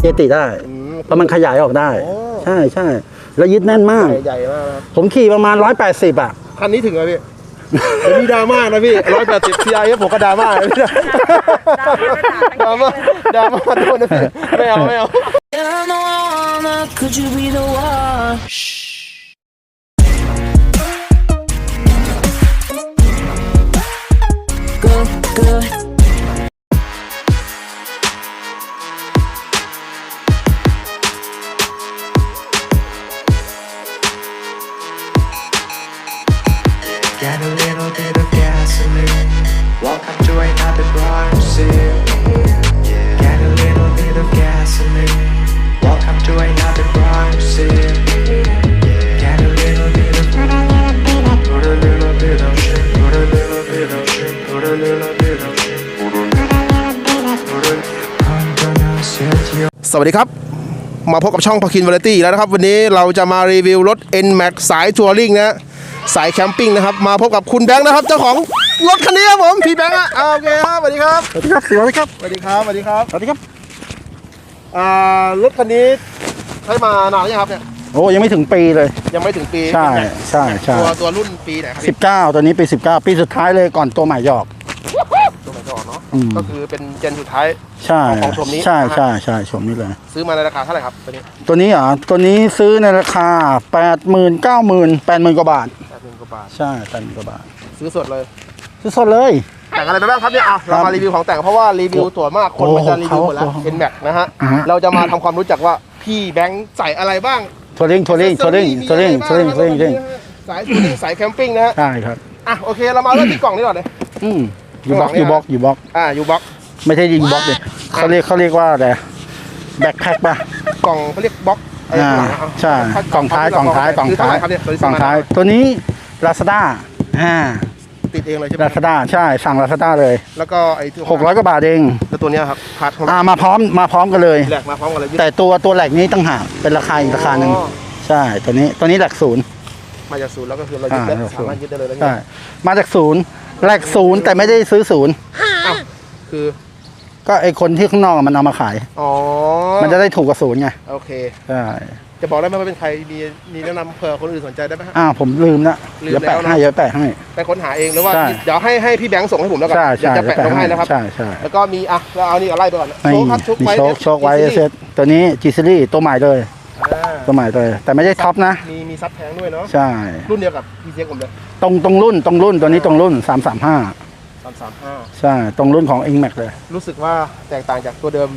เจติได้ อืมเพราะมันขยายออกได้โอ้ใช่ใช่แล้วยึดแน่นมาก ใหญ่ๆมากนะครับผมขี่ประมาณ 180 อะ คันนี้ถึงไหมพี่เดี๋ยวมีดราม่านะพี่ร้อยแปดสิบ CI ผมก็ดราม่านะพี่ดราม่าดราม่าโทษนะพี่ไม่เอาไม่เอา Yeah, no, I wanna. Could you be the one? Good, Get a little bit of gasoline. Welcome to another crime scene. Get a little bit of gasoline. Welcome to another crime scene. Get a little bit of put a little bit of shit, put a little bit of shit, put a little bit of shit, put a little bit of shit. สวัสดีครับ มาพบกับช่องพาคินวาไรตี้แล้วนะครับ วันนี้เราจะมารีวิวรถ N Max สายทัวริงนะ สายแคมปิ้งนะครับ มาพบกับคุณแบงค์นะครับ เจ้าของรถคันนี้ครับผมพี่แบงค์อะอ่าโอเคครับสวัสดีครับสวัสดีครับสวัสดีครับสวัสดีครับสวัสดีครับสวัสดีครับอ่ารถคันนี้ใช้มานานหรือยังครับเนี่ยโอ้ยังไม่ถึงปีเลย ยังไม่ถึงปีใช่ใช่ใช่ตัวตัวรุ่นปีไหนครับพี่ 19 ตัวนี้ปี 19 ปีสุดท้ายเลยก่อนตัวใหม่หยอกตัวใหม่จะ ออกเนาะอืมก็คือเป็นเจนสุดท้าย ใช่ของชมนี้ใช่ใช่ใช่ชมนี้เลย ซื้อมาในราคาเท่าไหร่ครับตัวนี้ตัวนี้เหรอตัวนี้ซื้อในราคา8 0 0 0 0 9 0 0 0 0 8 0 0 0 0กว่าบาท แปดหมื่นกว่าบาท ใช่แปดหมื่นกว่าบาทซื้อสดเลย ซื้อสดเลย แต่งอะไรไปบ้างครับเนี่ยอะเราครัมาบรีวิวของแต่งเพราะว่ารีวิวตัวมากคนโอ้มันจะรีวิวหมดแล้วโอ้โหเอ็นแม็กนะฮะ อ่าฮะ เราจะมาทำความรู้จักว่าพี่แบงค์ใส่อะไรบ้างทัวริงทัวริงทัวริงทัวริงทัวริงทัวริงทัวริงสายทัวริงสายแคมปิ้งนะฮะ ใช่ครับ อะโอเคเรามาเริ่มที่กล่องนี้ก่อนเลย อืมอ ยู่บล็อกอยู่บล็อกอยู่บล็อก อ่ายูบ็อกไม่ใช่ยิงบล็อกเลยเขาเรียกเขาเรียกว่าอะไรแบ็คแพ็คป่ะกล่องเขาเรียกบ็อกไอ้อ่าข้างหลังอะใช่ถ้ากล่องท้ายกล่องท้ายกล่องคือเท่าท้าไหยร่ครับเนี่ยตัวนี้กล่องท้าย ตัวนี้ Lazada อ่าติดเองเลยใช่ไหม Lazada ใช่สั่ง Lazada เลย แล้วก็ไอ้ที่600กว่าบาทเองแล้วตัวเนี้ยครับพาร์ทของอ่ามาพร้อมมาพร้อมกันเลยแหลกมาพร้อมกันเลยยึดแต่ตัวตัวแหลกนี้ตั้งหากเป็นราคาอีกราคาหนึ่งอ๋อใช่ตัวนี้ตัวนี้แหลกศูนย์ มาจากศูนย์แล้วก็คือเรายึดได้อ่า สามารถยึดได้เลยแล้วใช่มาจากศูนย์แหลกศูนย์แต่ไม่ได้ซื้อศูนย์อ้าวคือก็ไอคนที่ข้างนอกอะมันเอามาขาย อ๋อมันจะได้ถูกกว่าศูนย์ไงโอเค ใช่จะบอกได้ไหมว่าเป็นใครมีมีแนะนำเผื่อคนอื่นสนใจได้ไหมฮะ อ้าวผมลืมละลืมเดี๋ยวแปะแล้วนะ ให้เดี๋ยวแปะให้ ไปค้นหาเองหรือว่าใช่ เดี๋ยวให้ให้พี่แบงค์ส่งให้ผมแล้วกันใช่เดี๋ยวใช่จะแปะลงให้นะครับ ใช่ใช่แล้วก็มีอะเราเอานี่เอาไล่ไปก่อนนี่โชคครับโชคมีไว้โชคโชคไว้เซตตัวนี้จีซีรีตัวใหม่เลยอ่า ตัวใหม่เลย แต่ไม่ใช่ท็อปนะ มีมีซับแพงด้วยเนาะ ใช่ รุ่นเดียวกับพีเซียผมเลย ตรงตรงรุ่นตรงรุ่นตัวนี้ตรงรุ่น 335สามสามห้าใช่ ตรงรุ่นของ i n m a x เลย รู้สึกว่าแตกต่างจากตัวเดิม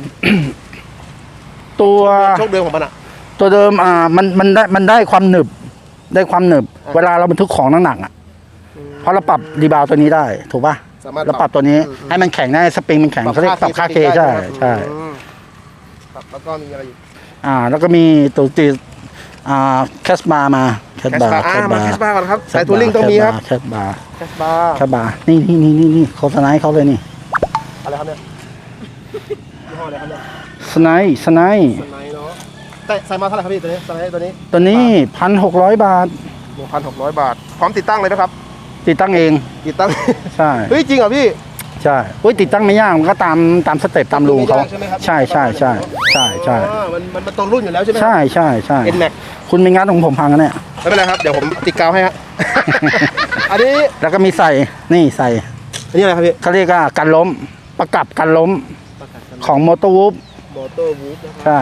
ตัวโชคเดิมของมันอะตัวเดิมอ่ามันมันได้มันได้ความหนึบ ได้ความหนึบ อะ เวลาเราบรรทุกของหนักๆอะเพราะเราปรับรีบาวตัวนี้ได้ ถูกป่ะสามารถเราปรับตัวนี้อืมให้มันแข็งได้สปริงมันแข็งเขาเรียกปรับค่าเคได้ใช่ไหมใช่ อืมครับแล้วก็มีอะไรอีก อ่า แล้วก็มีตัวตีอ่าแคสบาร์มาแคสแคสบาบาร์ร์อ่ามาแคสบาร์ก่อนครับสายทัวริงต้องมีครับแคสบาร์แคสบาร์แคสบาร์นี่นี่นี่นี่นี่โฆษณาให้เขาเลยนี่อะไรครับเนี่ยยี่ห้ออะไรครับเนี่ยสไนป์สไนป์สไนเนาะแต่ใส่มาเท่าไหร่ครับพี่ตัวนี้สไนตัวนี้ตัวนี้พันหกร้อยบาทหนึ่งพันหกร้อยบาท พร้อมติดตั้งเลยไหมครับ ติดตั้งเอง ติดตั้ง ใช่ เฮ้ยจริงเหรอพี่ ใช่อุ้ยติดตั้งไม่ยากมันก็ตามตามสเต็ปตามรูเขาไม่ยากใช่ไหมครับใช่ใช่ใช่ใช่ใช่อ๋อมันมันมันตรงรุ่นอยู่แล้วใช่ไหมใช่ใช่ใช่เอ็นแม็กคุณไม่งัดของผมพังกันเนี่ย ไม่เป็นไรครับ เดี๋ยวผมติดกาวให้ฮะ อันนี้ แล้วก็มีใส่นี่ใส่อันนี้อะไรครับพี่เขาเรียกว่ากันล้ม ประกับกันล้มของมอเตอร์วูฟมอเตอร์วูฟนะครับ ใช่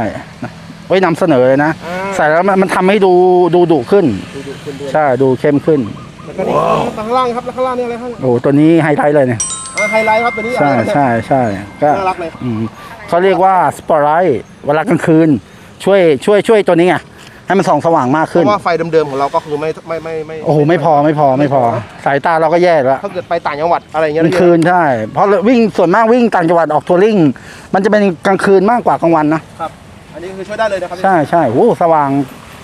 ไว้นำเสนอเลยนะ อ่า ใส่แล้วมันมันทำให้ดูดูดุขึ้น ดูดูคุณด้วยใช่ดูเข้มขึ้นแล้วก็นี่ข้างล่างครับแล้วข้างล่างนี่อะไรครับโอ้ตัวนี้ไฮไลท์เลยเนี่ย อ่าไฮไลท์ครับตัวนี้ใช่อะไรครับใช่ใช่ก็น่ารักเลยอืมเขาเรียกว่าสปอร์ไลท์เวลากลางคืน ช่วยช่วยช่วยตัวนี้ไงให้มันส่องสว่างมากเพขึ้น ราะว่าไฟเดิมๆของเราก็คือไม่ไม่ไม่ไม่โอ้โหไม่พอไม่พอไม่พอ สายตาเราก็แย่แล้วถ้าเกิดไปต่างจังหวัดอะไรอย่างเงี้ยกลางคืนใช่ เพราะวิ่งส่วนมากวิ่งต่างจังหวัดออกทัวริงมันจะเป็นกลางคืนมากกว่ากลางวันนะ ครับอันนี้คือช่วยได้เลยนะครับใช่ใช่โอ้สว่าง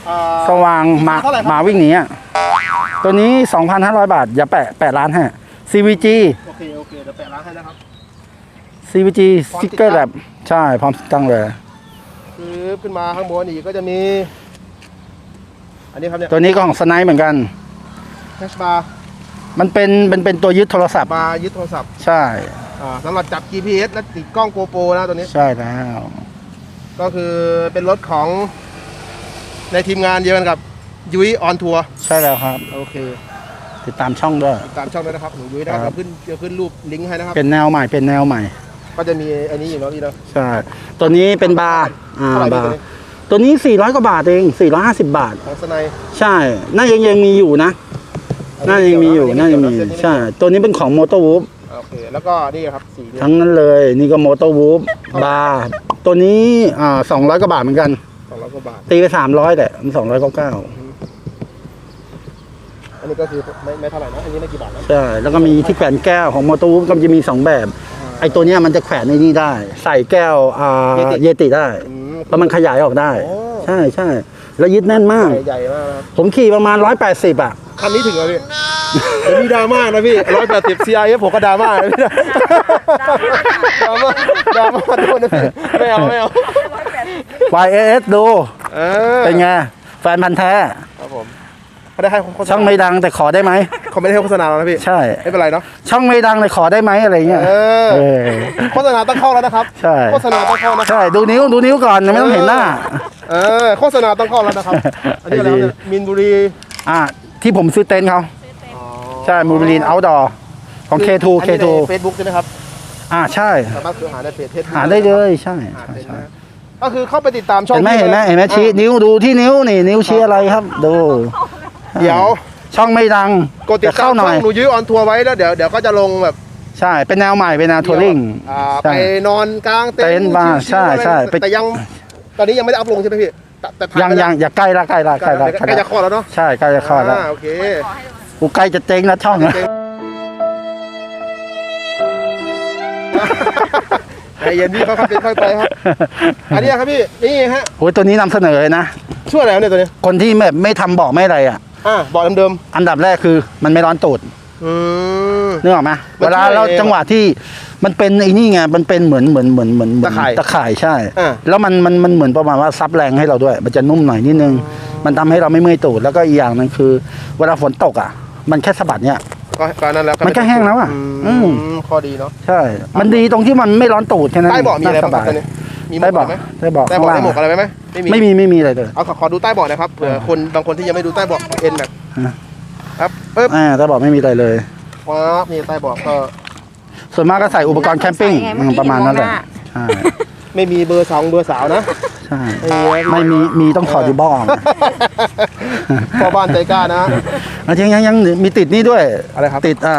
อ่า สว่างมาเท่าไหร่ครับมาวิ่งหนีอะตัวนี้ 2,500 บาท อย่าแปะแปะร้านให้ CVG โอเคโอเคเดี๋ยวแปะร้านให้นะครับ CVG สติ๊กเกอร์แบบใช่พร้อมติดตั้งเลยคือขึ้นมาข้างบนอีกก็จะมี อันนี้ครับเนี่ยตัวนี้ก็ของสไนเหมือนกันแคชบาร์มันเป็นเป็นเป็นตัวยึดโทรศัพท์บาร์ยึดโทรศัพท์ใช่อ่าสำหรับจับ GPS และติดกล้องโกโปรนะตัวนี้ ใช่แล้วก็คือเป็นรถของในทีมงานเดียวกันกับยุ้ยออนทัวร์ใช่แล้วครับ โอเค ติดตามช่องด้วยตามช่องด้วยนะครับหนูยุ้ยนะครับครับ เดี๋ยวขึ้นเดี๋ยวขึ้นรูปลิงก์ให้นะครับ เป็นแนวใหม่เป็นแนวใหม่ ก็จะมีอันนี้อยู่เนาะพี่เนาะ ใช่ ตัวนี้เป็นบาร์อ่าเท่าไหร่บาพี่ร์ตัวนี้ 400 กว่าบาทเอง450 บาท ของสไนด์ใช่น่ายังยังมีอยู่นะ น่ายังมีอยู่น่ายังมีอยู่ใช่ ตัวนี้เป็นของมอเตอร์วูฟโอเคแล้วก็นี่ครับสีนี้ทั้งนั้นเลย นี่ก็มอเตอร์วูฟบาร์ตัวนี้อ่า200 กว่าบาทเหมือนกัน สองร้อยกว่าบาท ตีไป 300แต่มัน200ก็เก้าอั นนี้ก็คือไม่ไม่เท่าไหร่นะอันนี้ไม่กี่บาทนะใช่แล้วก็มีที่แขวนแก้วของมอเตอร์วูฟก็จะมี 2 แบบ ไอ้ตัวเนี้ยมันจะแขวนในนี่ได้ ใส่แก้วอ่าเยติได้อืมเพราะมันขยายออกได้โอ้ใช่ใช่แล้วยึดแน่นมาก ใหญ่ๆมากนะครับผมขี่ประมาณ 180 อะ คันนี้ถึงแล้วพี่เดี๋ยวมีดราม่านะพี่ร้อยแปดสิบ CIF ผมก็ดราม่านะพี่ดราม่าดราม่าโดนนะพี่ไม่เอาไม่เอา YAS ดู เออเป็นไง แฟนพันธ์แท้ครับผม เขาได้ให้โฆษณาช่องไม่ดังแต่ขอได้ไหมเขาไม่ได้ให้โฆษณาเรานะพี่ใช่ ไม่เป็นไรเนาะช่องไม่ดังแต่ขอได้ไหมอะไรเงี้ยเออเออ โฆษณาต้องเข้าแล้วนะครับใช่ โฆษณาต้องเข้านะใช่ดูนิ้วดูนิ้วก่อนไม่ต้องเห็นหน้า เออโฆษณาต้องเข้าแล้วนะครับอันนี้อะไรครับเนี่ยมินบุรีอะที่ผมซื้อเต็นท์เขาใช่มูบิลินเอาดอของ K2 K2 เฟซบุ๊กใช่ไหมครับอ่าใช่ สามารถหาในเพจเฟซบุ๊กหาได้เลยใช่หาใช่ได้ใช่นะก็คือเข้าไปติดตามช่องเห็นไหมพี่เห็นไหมลยเห็นไหมชี้อะนิ้วดูที่นิ้วนี่ นิ้วชี้อะไรครับ ดู เดี๋ยวช่องไม่ดังกดติดแต่ตาเข้ามหช่น่ออยงหนูยื้อออนทัวร์ไว้แล้วเดี๋ยวเดี๋ยวก็จะลงแบบใช่เป็นแนวใหม่เป็นแนวทัวริงอ่าใช่ไปนอนกลางเต็เต็นท์บ้างชิวๆใช่ใช่อะไรไปแต่ยังตอนนี้ยังไม่ได้อัพลงใช่ไหมพี่แต่แต่ถ่ายังไปแล้วยังอย่าใกล้ละใกล้ละใกใกล้ล้ละใกล้จะคลอดแล้วเนาะใช่ใกล้จะคลอดแล้วาโอเคกูใกล้จะเจ๊งแล้วช่องนะใจเย็นพี่เขาครับเป็นค่อยไปครับอันนี้ครับพี่นี่ฮะโอ้ยตัวนี้นำเสนอเลยนะช่วยอะไรครับเนี่ยตัวนี้คนที่แบบไม่ทำเบอกไม่อะไรอะ อ่าบอกเดิมอันดับแรกคือมันไม่ร้อนตูดๆอืม นึกออกไหมมันเวลาช่วยเราเองจังหวะที่มันเป็นไอ้นี่ไงมันเป็นเหมือนเหมือนเหมือนเหมือนเหมือนตะข่ายตะข่ายใช่ อ่า แล้วมันมันมันเหมือนประมาณว่าซับแรงให้เราด้วย มันจะนุ่มหน่อยนิดนึง มันทำให้เราไม่เมื่อยตูดแล้วก็อีกอย่างหนึงคือ เวลาฝนตกอะ มันแค่สะบัดเนี่ย ก็ก็นั่นแล้วมันก็แห้งแล้วอะอือืมมข้อดีเนาะ ใช่ มันดีตรงที่มันไม่ร้อนตูดแค่นั้นใต้เบาะมีอะไรน่บ้างครับสตอนนี้ มีหมใต้วกเบาะไหมใต้เบาะใต้ข้างเบาะล่างได้หมวกอะไรไหมไม่มี ไม่มีไม่มีอะไรเลย เอาขอขอดูใต้เบาะหนะครับเผื่อคนบางคนที่ยังไม่ดูใต้เบาะเอ็นแบบครับปึ๊บอ่าใต้เบาะไม่มีอะไรเลย ว้าบนี่ใต้เบาะก็ส่วนมากก็ใส่อุปกรณ์แคมปิ้งใส่ไงเมื่อกี้ประมาณนั้นแหละอยู่ข้างหน้าใช่ไม่มีเบอร์สองเบอร์สาวนะ ใช่ไม่มีมีต้องถอดอยู่บ้องพ่อบ้านใจกล้านะอะยังยังยังมีติดนี่ด้วยอะไรครับ ติดอ่า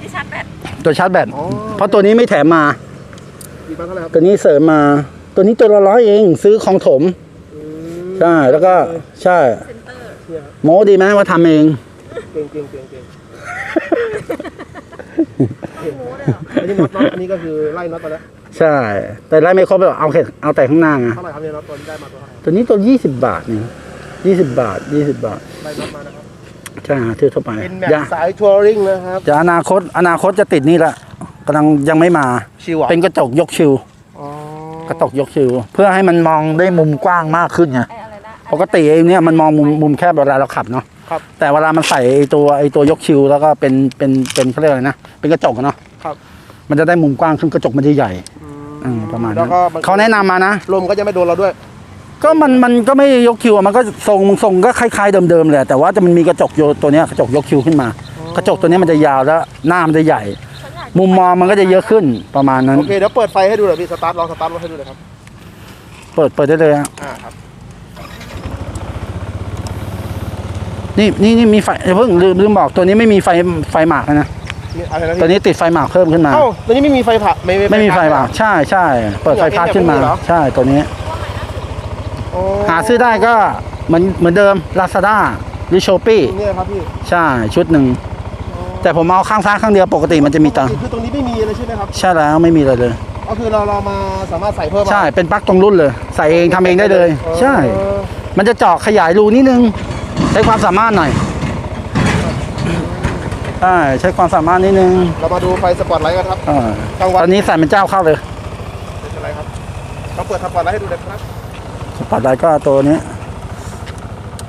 ที่ชาร์จแบตตัวชาร์จแบตอ๋อ เพราะตัวนี้ไม่แถมมา มีบ้านเท่าไหร่ครับตัวนี้เสริมมา ตัวนี้ตัวละร้อยเอง ซื้อของถมใช่ แล้วก็ใช่โม้ดีไหมว่าทำเอง เก่งเก่งเก่งเก่งอันนี้น็อตน็อตอันนี้ก็คือไล่น็อตมาแล้วใช่ แต่ไล่ไม่ครบหรอกเอาแค่เอาแต่ข้างหน้าไง เท่าไหร่ครับเนี่ยน็อตตัวที่ได้มาตัวเท่าไหร่ตัวนี้ตัวยี่สิบบาทนี่ยี่สิบบาทยี่สิบบาท ไล่น็อตมานะครับ ใช่เทือทั่วไปเป็นแม็กอย่าสายทัวริงนะครับจะอนาคต อนาคตจะติดนี่ละ กำลังยังไม่มา ชิวอะเป็นกระจกยกชิว อ๋อกระจกยกชิว เพื่อให้มันมองได้มุมกว้างมากขึ้นไงไอ้อะไรนะปกติไอ้เนี่ยมันมองมุมมุมแคบเวลาเราขับเนาะครับ แต่เวลามันใส่ไอ้ตัวไอ้ตัวยกชิวแล้วก็เป็นเป็นเป็นเขาเรียกอะไรนะเป็นกระจกอะเนาะครับ มันจะได้มุมกว้างขึ้นกระจกมันจะใหญ่อืมประมาณแล้นั้วนก็มันเขาแนะนำมานะ ลมก็จะไม่โดนเราด้วย ก็มันมันก็ไม่ยกคิวอะมันก็ทรงทรงก็คล้ายๆเดิมๆเลยแต่ว่าจะมันมีกระจกโยตัวเนี้ยกระจกยกคิวขึ้นมา กระจกตัวเนี้ยมันจะยาวแล้วหน้ามันจะใหญ่ มุมมองมันก็จะเยอะขึ้นประมาณนั้น โอเคเดี๋ยวเปิดไฟให้ดูหน่อยพี่สตาร์ทลองสตาร์ทรถให้ดูหน่อยครับเปิดเปิดได้เลยฮะอ่าครับนี่นี่นี่มีไฟอย่าเพิ่งลืมลืมบอกตัวนี้ไม่มีไฟไฟหมากนะนี่อะไรนะตัวพี่นี้ติดไฟหมากเพิ่มขึ้นมา เอ้าตัวนี้ไม่มีไฟผ่าไม่ไม่มีไฟผ่หมากใช่ใช่เปิดไฟพาขึ้นมาเหรอใช่ตัวนี้ โอ้หาซื้อได้ก็เหมือนเหมือนเดิม Lazada หรือ Shopee เนี่ยครับพี่ใช่ชุดหนึ่ง แต่ผมเอาข้างซ้ายข้างเดียวปกติมันจะมีตังค์คือตรงนี้ไม่มีเลยใช่ไหมครับ ใช่แล้วไม่มีเลยเลย ก็คือเราเรามาสามารถใส่เพิ่มมาใช่เป็นปลั๊กตรงรุ่นเลย ใส่เองทำเองได้เลย ใช่เออมันจะเจาะขยายรูนิดนึง ใช้ความสามารถหน่อยใช่ใช้ความสามารถนิดนึง เรามาดูไฟสปอตไลท์กันครับอ่ากลางวันตอนนี้ใส่เป็นเจ้าเข้าเลยเป็นอะไรครับเราเปิดสปอตไลท์ให้ดูเลยครับสปอตไลท์ก็ตัวนี้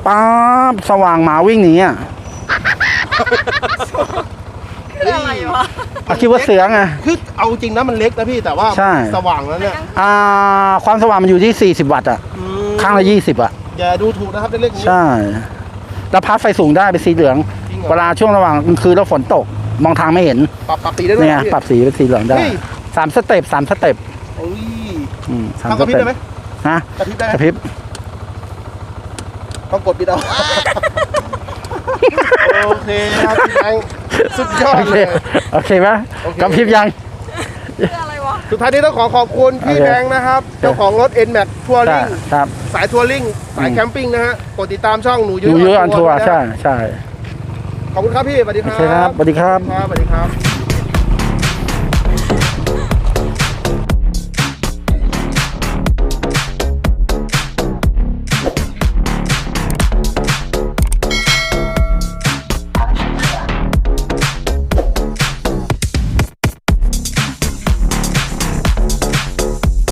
ป๊าบสว่างหมาวิ่งหนีอะ อะไรวะอะคิดว่าเสือไง คือเอาจริงนะมันเล็กนะพี่แต่ว่าใช่ สว่างแล้วเนี่ยอ่า ความสว่างมันอยู่ที่ 40 วัตต์อะ อืมข้างละ 20 อะ อย่าดูถูกนะครับเล็กๆอย่างนี้ ใช่ แล้วพัดไฟสูงได้เป็นสีเหลือง จริงเหรอ เวลาช่วงระหว่างกลางคืนแล้วฝนตก มองทางไม่เห็น ปรับปรับสีได้ด้วยเนี่ยหรอพี่ ปรับสีเป็นสีเหลืองได้เฮ้ย สามสเต็ปสามสเต็ปโอ้ยอืมสามทำสกระพริบเต็ปได้ไหมฮะกระพริบได้ไหกมระพริบต้องกดปิดเอา โอเคครับพี่แบงค์สุดยอดโอเคเลย โอเคไหมโอเคกระพริบยังคืออะไรวะ สุดท้ายนี้ต้องขอขอบคุณพี่โอเค แบงค์นะครับ เจ้าของรถ N Max ทัวใช่ริงครับ สายทัวริงสายแคมปิ้งนะฮะกดติดตามช่องหนูดูเยอะอันทัวร์ด้วยนะใช่ใช่ขอบคุณครับพี่สวัสดีคโอรับเคครับสวัสดีครับสวัสดีครับ